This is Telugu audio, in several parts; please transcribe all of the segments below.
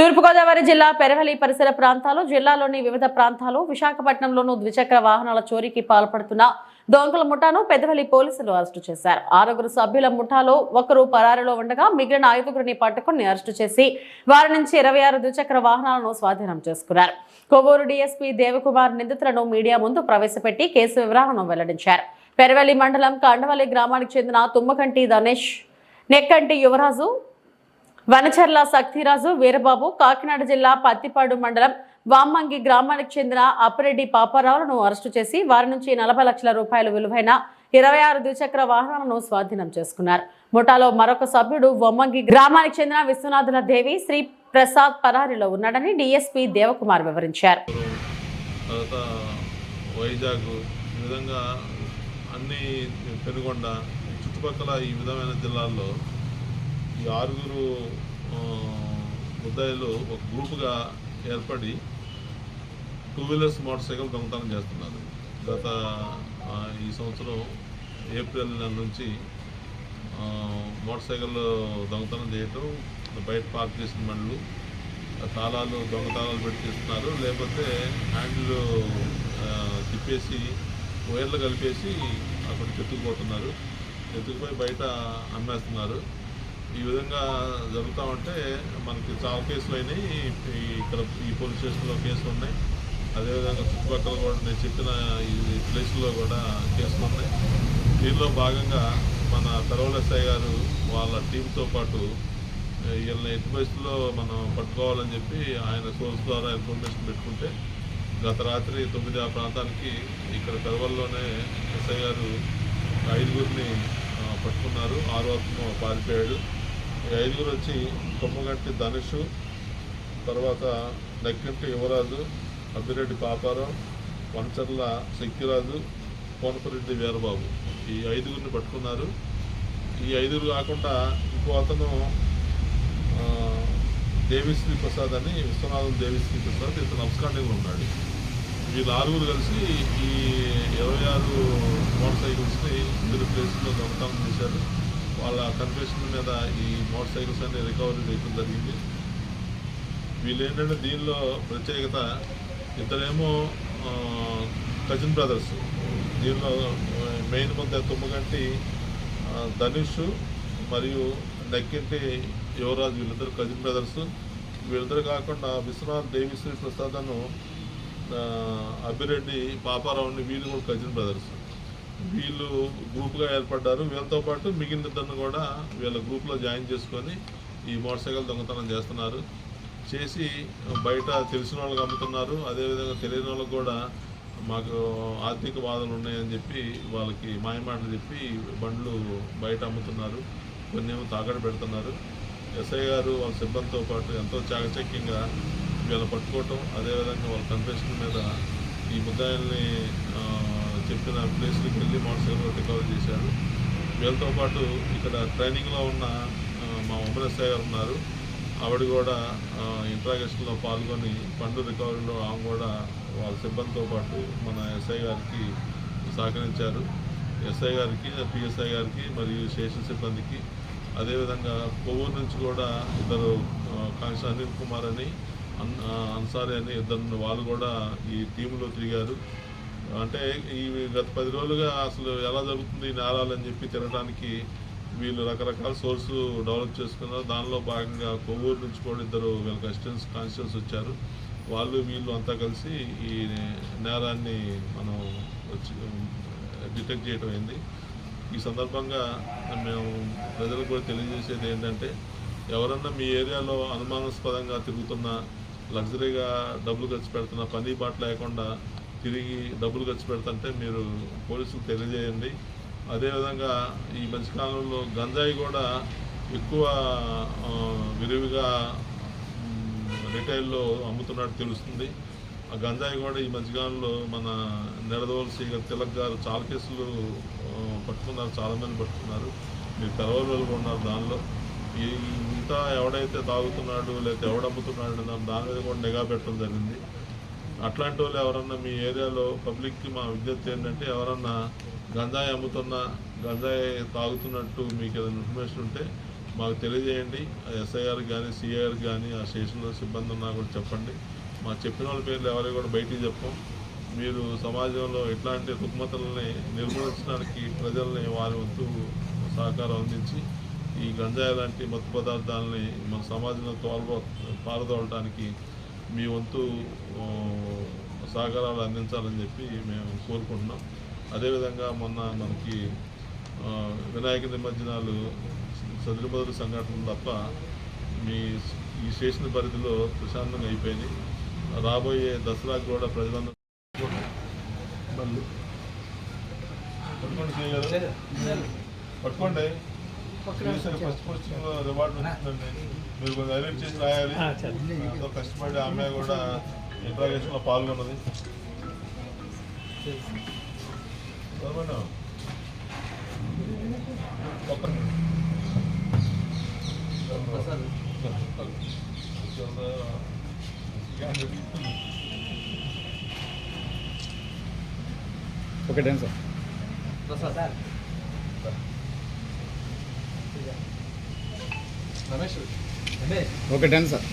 తూర్పుగోదావరి జిల్లా పెరవలి పరిసర ప్రాంతాలు జిల్లాలోని వివిధ ప్రాంతాలు విశాఖపట్నంలోనూ ద్విచక్ర వాహనాల చోరీకి పాల్పడుతున్న దొంగల ముఠాను పెదవలి పోలీసులు అరెస్టు చేశారు. ఆరుగురు సభ్యుల ముఠాలో ఒకరు పరారిలో ఉండగా మిగిలిన ఐదుగురిని పట్టుకుని అరెస్టు చేసి వారి నుంచి ఇరవై ఆరు ద్విచక్ర వాహనాలను స్వాధీనం చేసుకున్నారు. కొవ్వూరు డీఎస్పీ దేవకుమార్ నిందితులను మీడియా ముందు ప్రవేశపెట్టి కేసు వివరాలను వెల్లడించారు. పెరవల్లి మండలం కండవల్లి గ్రామానికి చెందిన తుమ్మకంటి ధనేష్ నెక్కంటి యువరాజు వనచర్ల శక్తిరాజు వీరబాబు కాకినాడ జిల్లా పత్తిపాడు మండలం వామ్మంగి గ్రామానికి చెందిన అప్పిరెడ్డి పాపారావులను అరెస్టు చేసి వారి నుంచి నలభై లక్షల రూపాయలు విలువైన ఇరవై ఆరు ద్విచక్ర వాహనాలను స్వాధీనం చేసుకున్నారు. ముఠాలో మరొక సభ్యుడు వమ్మంగి గ్రామానికి చెందిన విశ్వనాథుల దేవి శ్రీ ప్రసాద్ పరారిలో ఉన్నాడని డీఎస్పీ దేవకుమార్ వివరించారు. వైజాగ్ ఈ విధంగా అన్ని పెనుగొండ చుట్టుపక్కల ఈ విధమైన జిల్లాల్లో ఈ ఆరుగురు ముద్దాయిలు ఒక గ్రూపుగా ఏర్పడి టూ వీలర్స్ మోటార్ సైకిల్ దొంగతనం చేస్తున్నారు. గత ఈ సంవత్సరం ఏప్రిల్ నెల నుంచి మోటార్ సైకిల్ దొంగతనం చేయటం బయట పార్క్ చేసిన బండ్లు తాళాలు దొంగ తాళాలు పెట్టి తీస్తున్నారు లేకపోతే హ్యాండిల్ తిప్పేసి వైర్లు కలిపేసి అక్కడ ఎత్తుకుపోతున్నారు ఎత్తుకుపోయి బయట అమ్మేస్తున్నారు. ఈ విధంగా జరుగుతూ ఉంటే మనకి చాలా కేసులు అయినాయి. ఇక్కడ ఈ పోలీస్ స్టేషన్లో కేసులు ఉన్నాయి. అదేవిధంగా చుట్టుపక్కల కూడా నేను చెప్పిన ఈ ప్లేస్లో కూడా కేసులు ఉన్నాయి. దీనిలో భాగంగా మన పెరవలెస్ఐ గారు వాళ్ళ టీంతో పాటు వీళ్ళని ఎట్టి పరిస్థితుల్లో మనం పట్టుకోవాలని చెప్పి ఆయన సోర్స్ ద్వారా ఇన్ఫర్మేషన్ పెట్టుకుంటే గత రాత్రి తొమ్మిది ఆ ప్రాంతానికి ఇక్కడ పెరవల్లోనే ఎస్ఐ గారు ఐదుగురిని పట్టుకున్నారు. ఆరు వరకు పారిపోయాడు. ఐదుగురు వచ్చి కొమ్మగంటి ధనుష్ తర్వాత నక్కింటి యువరాజు అబ్బిరెడ్డి పాపారావు వంచర్ల శక్తిరాజు కోనపరెడ్డి వీరబాబు. ఈ ఐదుగురిని పట్టుకున్నారు. ఈ ఐదుగురు కాకుండా ఇంకో అతను దేవిశ్రీ ప్రసాద్ అని విశ్వనాథం దేవిశ్రీ ప్రసాద్ ఇతను అబ్స్కాండింగ్లో ఉన్నాడు. వీళ్ళు ఆరుగురు కలిసి ఈ ఇరవై ఆరు మోటార్ సైకిల్స్ని ఇద్దరు ప్లేస్లో దొంగతనం చేశారు. వాళ్ళ కన్ఫెషన్ మీద ఈ మోటార్ సైకిల్స్ అన్ని రికవరీ చేయడం జరిగింది. వీళ్ళు ఏంటంటే దీనిలో ప్రత్యేకత ఇద్దరేమో కజిన్ బ్రదర్స్ దీనిలో మెయిన్ ముద్ద తుమ్మగంటి ధనుష్ మరియు నెక్కింటి యువరాజు వీళ్ళిద్దరు కజిన్ బ్రదర్స్ వీళ్ళిద్దరు కాకుండా విశ్వనాథ్ దేవిశ్రీ ప్రసాద్ అను అభిరెడ్డి పాపారావుని వీళ్ళు కూడా కజిన్ బ్రదర్స్ వీళ్ళు గ్రూప్గా ఏర్పడ్డారు. వీళ్ళతో పాటు మిగిలిన కూడా వీళ్ళ గ్రూప్లో జాయిన్ చేసుకొని ఈ మోటార్ సైకిల్ దొంగతనం చేస్తున్నారు. చేసి బయట తెలిసిన వాళ్ళకి అమ్ముతున్నారు. అదేవిధంగా తెలియని వాళ్ళకి కూడా మాకు ఆర్థిక బాధలు ఉన్నాయని చెప్పి వాళ్ళకి మాయమాటలు చెప్పి బండ్లు బయట అమ్ముతున్నారు. కొన్ని ఏమో తాకట్టు పెడుతున్నారు. ఎస్ఐ గారు వాళ్ళ సిబ్బందితో పాటు ఎంతో చాకచక్యంగా వీళ్ళని పట్టుకోవటం అదేవిధంగా వాళ్ళ కన్ఫెషన్ మీద ఈ ముద్దాయిల్ని చెప్పిన ప్లేస్కి వెళ్ళి మోటార్ సైకిల్ రికవర్ చేశారు. వీళ్ళతో పాటు ఇక్కడ ట్రైనింగ్లో ఉన్న మా ఉమ్మన్ గారు ఉన్నారు. ఆవిడ కూడా ఇంట్రాగేషన్లో పాల్గొని పండు రికవరీలో ఆమె కూడా వాళ్ళ సిబ్బందితో పాటు మన ఎస్ఐ గారికి సహకరించారు. ఎస్ఐ గారికి పిఎస్ఐ గారికి మరియు స్టేషన్ సిబ్బందికి. అదేవిధంగా కొవ్వూరు నుంచి కూడా ఇద్దరు కాంగ్రెస్ అనిల్ కుమార్ అని అన్ అన్సారీ అని ఇద్దరు వాళ్ళు కూడా ఈ టీంలో తిరిగారు. అంటే ఈ గత పది రోజులుగా అసలు ఎలా జరుగుతుంది ఈ నేరాలు అని చెప్పి తినడానికి వీళ్ళు రకరకాల సోర్సు డెవలప్ చేసుకున్నారు. దానిలో భాగంగా కొవ్వూరు నుంచి కూడా ఇద్దరు వీళ్ళ అసిస్టెంట్స్ కానిస్టేబుల్స్ వచ్చారు. వాళ్ళు వీళ్ళు అంతా కలిసి ఈ నేరాన్ని మనం వచ్చి డిటెక్ట్ చేయడం అయింది. ఈ సందర్భంగా మేము ప్రజలకు కూడా తెలియజేసేది ఏంటంటే ఎవరన్నా మీ ఏరియాలో అనుమానాస్పదంగా తిరుగుతున్న లగ్జరీగా డబ్బులు ఖర్చు పెడుతున్న పని బాట లేకుండా తిరిగి డబ్బులు ఖర్చు పెడుతుంటే మీరు పోలీసులు తెలియజేయండి. అదేవిధంగా ఈ మధ్యకాలంలో గంజాయి కూడా ఎక్కువ విరివిగా రిటైల్లో అమ్ముతున్నట్టు తెలుస్తుంది. ఆ గంజాయి కూడా ఈ మధ్యకాలంలో మన నిడదవలసి తిలక్ గారు చాలా కేసులు పట్టుకున్నారు చాలామంది పట్టుకున్నారు. మీరు తెలవని ఉన్నారు దానిలో. ఈ ఇంత ఎవడైతే తాగుతున్నాడు లేకపోతే ఎవడమ్ముతున్నాడు దాని మీద కూడా నిఘా పెట్టడం జరిగింది. అట్లాంటి వాళ్ళు ఎవరన్నా మీ ఏరియాలో పబ్లిక్కి మా విజ్ఞప్తి ఏంటంటే ఎవరన్నా గంజాయి అమ్ముతున్నా గంజాయి తాగుతున్నట్టు మీకు ఏదైనా ఇన్ఫర్మేషన్ ఉంటే మాకు తెలియజేయండి. ఎస్ఐఆర్ కానీ సిఐఆర్ కానీ ఆ స్టేషన్లో సిబ్బంది ఉన్నా కూడా చెప్పండి. మా చెప్పిన వాళ్ళ పేర్లు ఎవరికి కూడా బయటికి చెప్పం. మీరు సమాజంలో ఇట్లాంటి రుగ్మతలని నిర్మూలించడానికి ప్రజల్ని వారి వంతు సహకారం అందించి ఈ గంజాయి లాంటి మత్తు పదార్థాలని మన సమాజంలో తోల్వ పారదోలటానికి మీ వంతు సహకారాలు అందించాలని చెప్పి మేము కోరుకుంటున్నాం. అదేవిధంగా మొన్న మనకి వినాయక నిమజ్జనాలు సదురుబదురు సంఘటనలు తప్ప మీ ఈ స్టేషన్ పరిధిలో ప్రశాంతంగా అయిపోయినాయి. రాబోయే దసరాకు కూడా ప్రజలందరూ పట్టుకోండి. పట్టుకోండి. ఫస్ట్ పోస్టింగ్లో రివార్డ్ వచ్చిందండి మీరు కొంచెం హైలైట్ చేసి రాయాలి. ఎంతో కష్టపడి ఆమె కూడా ఇంట్రాగేషన్లో పాల్గొన్నది okay done sir. Okay done sir?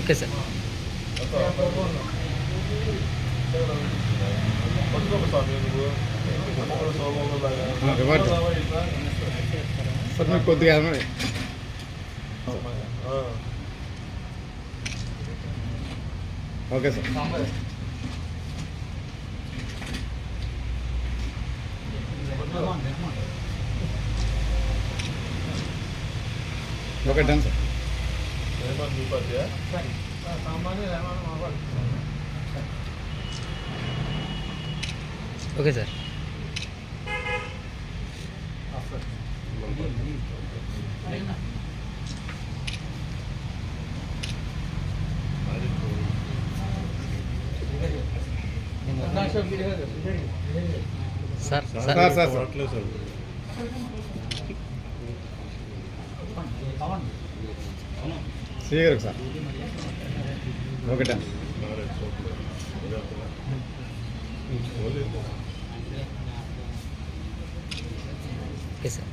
Okay sir స్వామి నువ్వు ఒక్కొక్కడు సోమవారంలాగా. ఆ, రివార్డ్. రావా ఇట్లా? సార్ మీకు కొద్దిగా మరి ఆ. Okay sir okay done sir ఏమన్నా మీ పార్టీయా? Okay sir sir sir sir sir సీగర్ sir ఒకటా ఓకే సార్